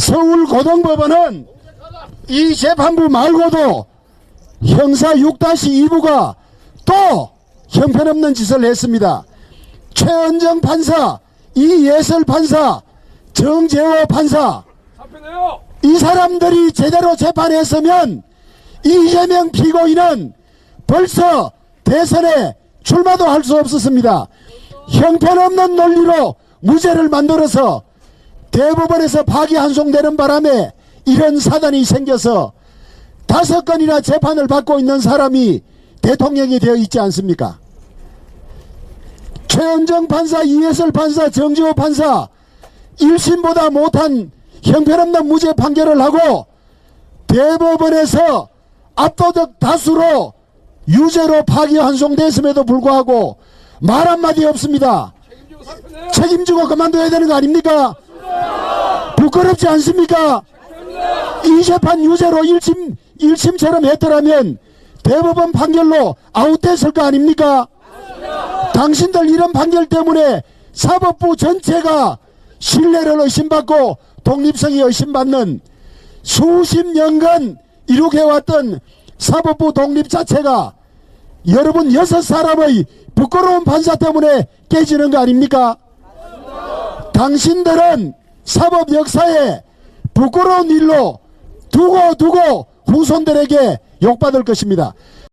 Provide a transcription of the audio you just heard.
서울고등법원은 이 재판부 말고도 형사 6-2부가 또 형편없는 짓을 했습니다. 최은정 판사, 이예설 판사, 정재호 판사. 이 사람들이 제대로 재판했으면 이재명 피고인은 벌써 대선에 출마도 할 수 없었습니다. 형편없는 논리로 무죄를 만들어서 대법원에서 파기환송되는 바람에 이런 사단이 생겨서 다섯 건이나 재판을 받고 있는 사람이 대통령이 되어 있지 않습니까? 최은정 판사, 이해설 판사, 정지호 판사 1심보다 못한 형편없는 무죄 판결을 하고 대법원에서 압도적 다수로 유죄로 파기환송됐음에도 불구하고 말 한마디 없습니다. 책임지고 그만둬야 되는 거 아닙니까? 부끄럽지 않습니까? 이 재판 유죄로 1심, 1심처럼 했더라면 대법원 판결로 아웃됐을 거 아닙니까? 당신들 이런 판결 때문에 사법부 전체가 신뢰를 의심받고 독립성이 의심받는 수십 년간 이룩해왔던 사법부 독립 자체가 여러분 여섯 사람의 부끄러운 판사 때문에 깨지는 거 아닙니까? 당신들은 사법 역사에 부끄러운 일로 두고 두고 후손들에게 욕받을 것입니다.